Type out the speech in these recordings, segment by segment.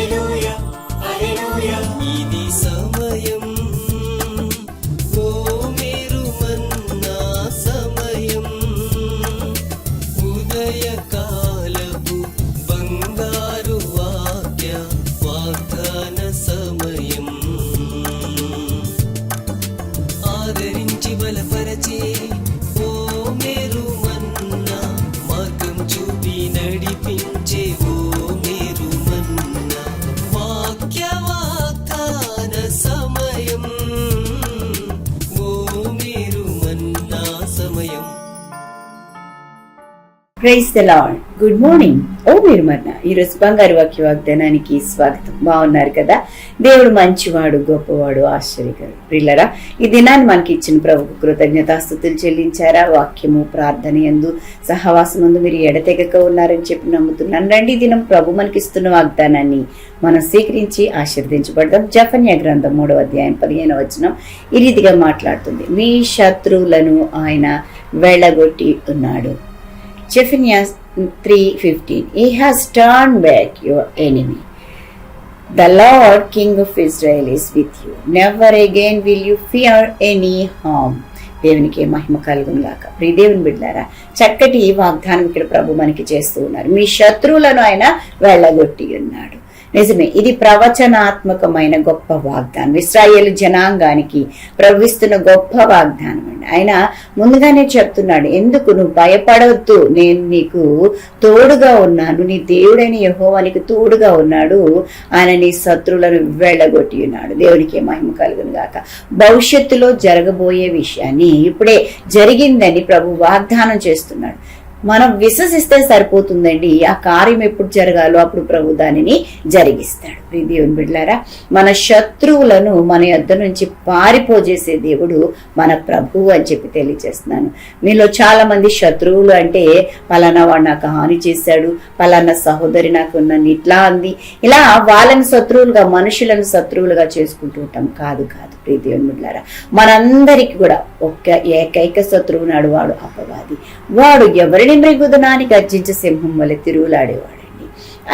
ఇది మన్నా సమయం praise the Lord good morning ఓ మీరు మన్న ఈరోజు బంగారు వాక్య వాగ్దానానికి స్వాగతం. బాగున్నారు కదా? దేవుడు మంచివాడు గొప్పవాడు ఆశ్చర్యకరు ప్రిల్లరా ఈ దినాన్ని మనకి ఇచ్చిన ప్రభుకు కృతజ్ఞతాస్థుతులు చెల్లించారా? వాక్యము ప్రార్థన ఎందు సహవాసమందు మీరు ఎడతెగక ఉన్నారని చెప్పి నమ్ముతున్నాను. రండి దినం ప్రభు మనకిస్తున్న వాగ్దానాన్ని మనం స్వీకరించి ఆశీర్వదించబడదాం. జఫన్య గ్రంథం మూడవ అధ్యాయం పదిహేను వచనం ఈ రీతిగా మాట్లాడుతుంది. మీ శత్రువులను ఆయన వెళ్ళగొట్టి ఉన్నాడు. Zephaniah 3:15 He has turned back your enemy. The Lord King of Israel is with you. Never again will you fear any harm. దేవునికి మహిమ కలుగును గాక ప్రియ దేవుని బిడ్డారా చక్కటి వాగ్దానం ఇక్కడ ప్రభు మనకి చేస్తూ ఉన్నారు మీ శత్రువులను ఆయన వెళ్ళగొట్టి ఉన్నాడు నిజమే ఇది ప్రవచనాత్మకమైన గొప్ప వాగ్దానం. ఇస్రాయేల్ జనాంగానికి ప్రవహిస్తున్న గొప్ప వాగ్దానం అండి. ఆయన ముందుగానే చెప్తున్నాడు ఎందుకు నువ్వు భయపడవద్దు నేను నీకు తోడుగా ఉన్నాను నీ దేవుడైన యహోవానికి నీకు తోడుగా ఉన్నాడు ఆయన నీ శత్రువులను వెళ్ళగొట్టి ఉన్నాడు. దేవునికి మహిమ కలుగును గాక. భవిష్యత్తులో జరగబోయే విషయాన్ని ఇప్పుడే జరిగిందని ప్రభు వాగ్దానం చేస్తున్నాడు. మనం విశ్వసిస్తే సరిపోతుందండి. ఆ కార్యం ఎప్పుడు జరగాలో అప్పుడు ప్రభు దానిని జరిగిస్తాడు. దేవుని బిడ్డారా మన శత్రువులను మన యొద్ధ నుంచి పారిపోజేసే దేవుడు మన ప్రభువు అని చెప్పి తెలియజేస్తున్నాను. మీలో చాలా మంది శత్రువులు అంటే పలానా వాడు నాకు హాని చేశాడు పలానా సహోదరి నాకు నన్ను ఇట్లా అంది. ఇలా వాళ్ళని శత్రువులుగా మనుషులను శత్రువులుగా చేసుకుంటూ ఉంటాం. కాదు కాదు దేవుని బిడ్డారా మనందరికీ కూడా ఒక్క ఏకైక శత్రువు నాడు వాడు అపవాది. వాడు ఎవరి ఎవరిని మృగుదనాన్ని గర్జించే సింహం వలె తిరుగులాడేవాడు.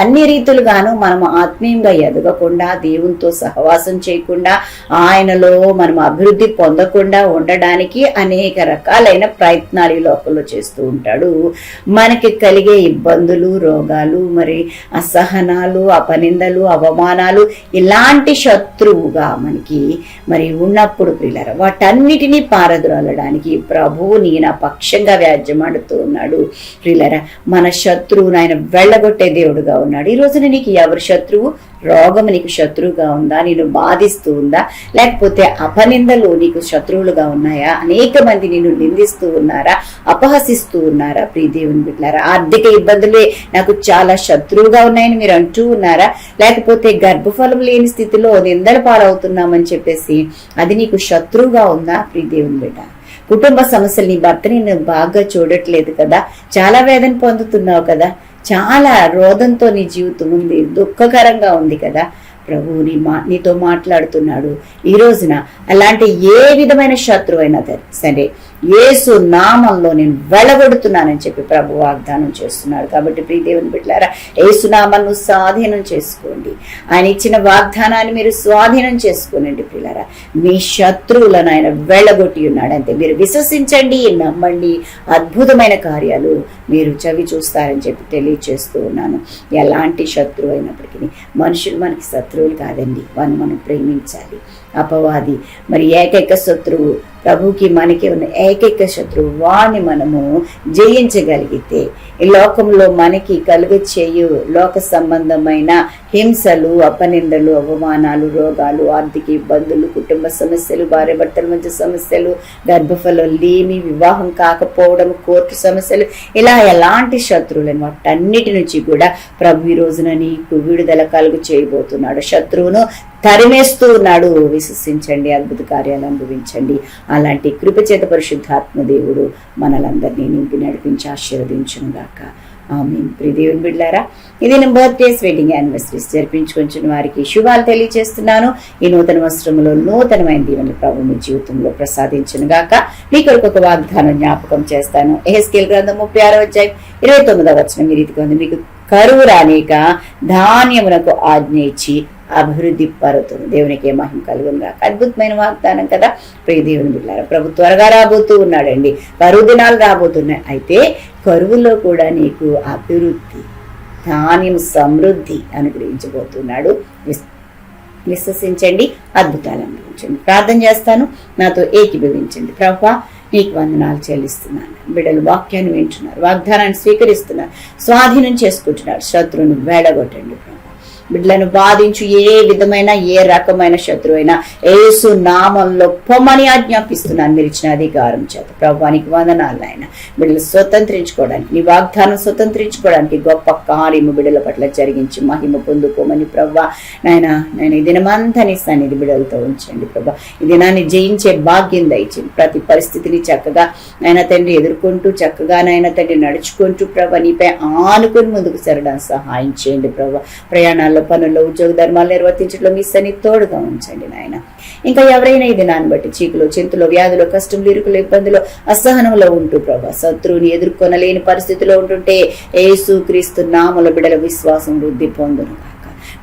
అన్ని రీతులుగాను మనం ఆత్మీయంగా ఎదగకుండా దేవునితో సహవాసం చేయకుండా ఆయనలో మనం అభివృద్ధి పొందకుండా ఉండడానికి అనేక రకాలైన ప్రయత్నాలు ఈ లోకంలో చేస్తూ ఉంటాడు. మనకి కలిగే ఇబ్బందులు రోగాలు మరి అసహనాలు అపనిందలు అవమానాలు ఇలాంటి శత్రువుగా మనకి మరి ఉన్నప్పుడు పిల్లర వాటన్నిటినీ పారద్రోలడానికి ప్రభువు నా పక్షంగా వ్యాజ్యమాడుతూ ఉన్నాడు. పిల్లర మన శత్రువును ఆయన వెళ్ళగొట్టే దేవుడు తోడుగా ఉన్నాడు. ఈ రోజున నీకు ఎవరు శత్రువు? రోగం నీకు శత్రువుగా ఉందా? నేను బాధిస్తూ ఉందా? లేకపోతే అపనిందలు నీకు శత్రువులుగా ఉన్నాయా? అనేక మంది నిన్ను నిందిస్తూ ఉన్నారా? అపహసిస్తూ ఉన్నారా? ప్రీదేవుని బిడ్డారా ఆర్థిక ఇబ్బందులే నాకు చాలా శత్రువుగా ఉన్నాయని మీరు అంటూ ఉన్నారా? లేకపోతే గర్భఫలం లేని స్థితిలో నిందలు పాలవుతున్నామని చెప్పేసి అది నీకు శత్రువుగా ఉందా? ప్రియ దేవుని బిడ్డ కుటుంబ సమస్యలు నీ భర్తని నేను బాగా చూడట్లేదు కదా? చాలా వేదన పొందుతున్నావు కదా? చాలా రోదంతో నీ జీవితం ఉంది. దుఃఖకరంగా ఉంది కదా. ప్రభువు నీ మా నీతో మాట్లాడుతున్నాడు. ఈ రోజున అలాంటి ఏ విధమైన శత్రువు అయినా సరే యేసు నామంలో నేను వెలగొడుతున్నానని చెప్పి ప్రభు వాగ్దానం చేస్తున్నాడు. కాబట్టి ప్రియ బిడ్డారా యేసు నామాన్ని స్వాధీనం చేసుకోండి. ఆయన ఇచ్చిన వాగ్దానాన్ని మీరు స్వాధీనం చేసుకోనండి పిల్లరా మీ శత్రువులను ఆయన వెళ్ళగొట్టి ఉన్నాడు. అంతే మీరు విశ్వసించండి నమ్మండి. అద్భుతమైన కార్యాలు మీరు చవి చూస్తారని చెప్పి తెలియచేస్తూ ఉన్నాను. ఎలాంటి శత్రువు అయినప్పటికీ మనుషులు మనకి శత్రువులు కాదండి. వాళ్ళు మనం ప్రేమించాలి. అపవాది. మరి ఏకైక శత్రువు ప్రభుకి మనకి ఉన్న ఏకైక శత్రువు వాణ్ణి మనము జయించగలిగితే ఈ లోకంలో మనకి కలుగ చేయు లోక సంబంధమైన హింసలు అపనిందలు అవమానాలు రోగాలు ఆర్థిక ఇబ్బందులు కుటుంబ సమస్యలు భార్య భర్తల మధ్య సమస్యలు గర్భఫలం లేమి వివాహం కాకపోవడం కోర్టు సమస్యలు ఇలా ఎలాంటి శత్రువులను వాటన్నిటి నుంచి కూడా ప్రభు ఈ రోజున నీకు విడుదల కలుగు చేయబోతున్నాడు. శత్రువును తరిమేస్తూ ఉన్నాడు. విశ్వసించండి అద్భుత కార్యాలు అనుభవించండి. అలాంటి కృపచేత పరిశుద్ధాత్మ దేవుడు మనలందరినీ నింపి నడిపించి ఆశీర్వదించును గాక. ఆమె ప్రిదేవుని బిడ్లారా ఇది నేను బర్త్డేస్ వెడ్డింగ్ యానివర్సరీస్ జరిపించుకుంటున్న వారికి శుభాలు తెలియజేస్తున్నాను. ఈ నూతన వస్త్రములో నూతనమైన దీవెని ప్రభు మీ జీవితంలో ప్రసాదించను గాక. మీ కొరకు ఒక వాగ్దానం జ్ఞాపకం చేస్తాను. ఎహెస్కేల్ గ్రంథం ముప్పై ఆరో అధ్యాయం ఇరవై తొమ్మిదవ వచ్చిన మీ రీతిగా ఉంది. మీకు కరువు రానిక ధాన్యమునకు ఆజ్ఞ ఇచ్చి అభివృద్ధి పరుతుంది. దేవునికి ఏ మహిమ కలుగును అద్భుతమైన వాగ్దానం కదా. ప్రియ దేవుని బిడ్డారా ప్రభు త్వరగా రాబోతూ ఉన్నాడండి. కరువు దినాలు రాబోతున్నాయి. అయితే కరువులో కూడా నీకు అభివృద్ధి ధాన్యం సమృద్ధి అనుగ్రహించబోతున్నాడు. విస్- విశ్వసించండి. అద్భుతాలు అనుభవించండి. ప్రార్థన చేస్తాను. నాతో ఏకీభవించండి. ప్రభా నీకు వందనాలు చెల్లిస్తున్నాను. బిడ్డలు వాక్యాన్ని వింటున్నారు. వాగ్దానాన్ని స్వీకరిస్తున్నారు. స్వాధీనం చేసుకుంటున్నారు. శత్రువును వేడగొట్టండి బిడ్డలను బాధించు ఏ విధమైన ఏ రకమైన శత్రువు అయినా ఏసు నామంలో పొమ్మని ఆజ్ఞాపిస్తున్నాను. మీరు ఇచ్చిన అధికారం చేత ప్రభానికి వందనాలు ఆయన బిడ్డలు స్వతంత్రించుకోవడానికి నీ వాగ్దానం స్వతంత్రించుకోవడానికి గొప్ప కార్యము బిడ్డల పట్ల జరిగించి మహిమ పొందుకోమని ప్రభా నాయన నేను ఈ దినమంతా నీ సన్నిధి బిడ్డలతో ఉంచండి ప్రభా. ఈ దినాన్ని జయించే భాగ్యం దయచింది ప్రతి పరిస్థితిని చక్కగా నాయన తండ్రి ఎదుర్కొంటూ చక్కగా నాయన తండ్రి నడుచుకుంటూ ప్రభా నీపై ఆనుకుని ముందుకు సరడానికి సహాయం చేయండి ప్రభా. ప్రయాణాలు ప్రయాణాల్లో పనుల్లో ఉద్యోగ ధర్మాలు నిర్వర్తించడంలో మీ సన్ని తోడుగా ఉంచండి నాయన. ఇంకా ఎవరైనా ఈ దినాన్ని బట్టి చీకులు చింతలు వ్యాధులు కష్టంలు ఇరుకులు ఇబ్బందులు అసహనంలో ఉంటూ ప్రభా శత్రువుని ఎదుర్కొనలేని పరిస్థితిలో ఉంటుంటే ఏసు క్రీస్తు నామల బిడల విశ్వాసం వృద్ధి పొందును.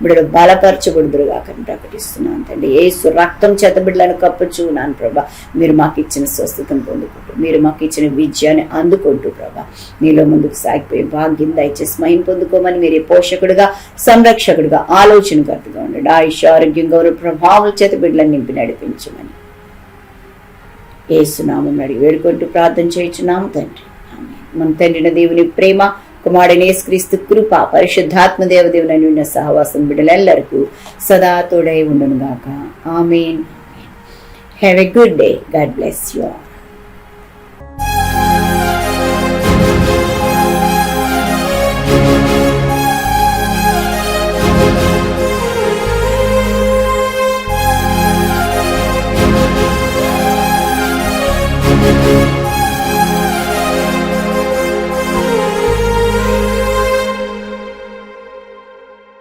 బిడ్డలు బలపరచబడుదురు అని ప్రకటిస్తున్నాను తండ్రి ఏసు రక్తం చేత బిడ్డలను కప్పచ్చు నాను ప్రభా. మీరు మాకు ఇచ్చిన స్వస్థతను పొందుకుంటూ మీరు మాకు ఇచ్చిన విజయాన్ని అందుకుంటూ ప్రభా. మీలో ముందుకు సాగిపోయి భాగ్యం దయచేసి మహిం పొందుకోమని మీరే పోషకుడుగా సంరక్షకుడుగా ఆలోచనకర్తగా ఉండండి. ఆయుష్ ఆరోగ్యం గౌరవ ప్రభావం చేత బిడ్డలను నింపి నడిపించమని. ఏసునామం అడిగి వేడుకుంటూ ప్రార్థన చేయించున్నాము తండ్రి. మన తండ్రిన దేవుని ప్రేమ కుమారుని యేసుక్రీస్తు కృప పరిశుద్ధాత్మ దేవదేవుని ఉన్న సహవాసం బిడ్డలెల్లరికూ సదా తోడై ఉండును గాక amen. Have a good day God bless you all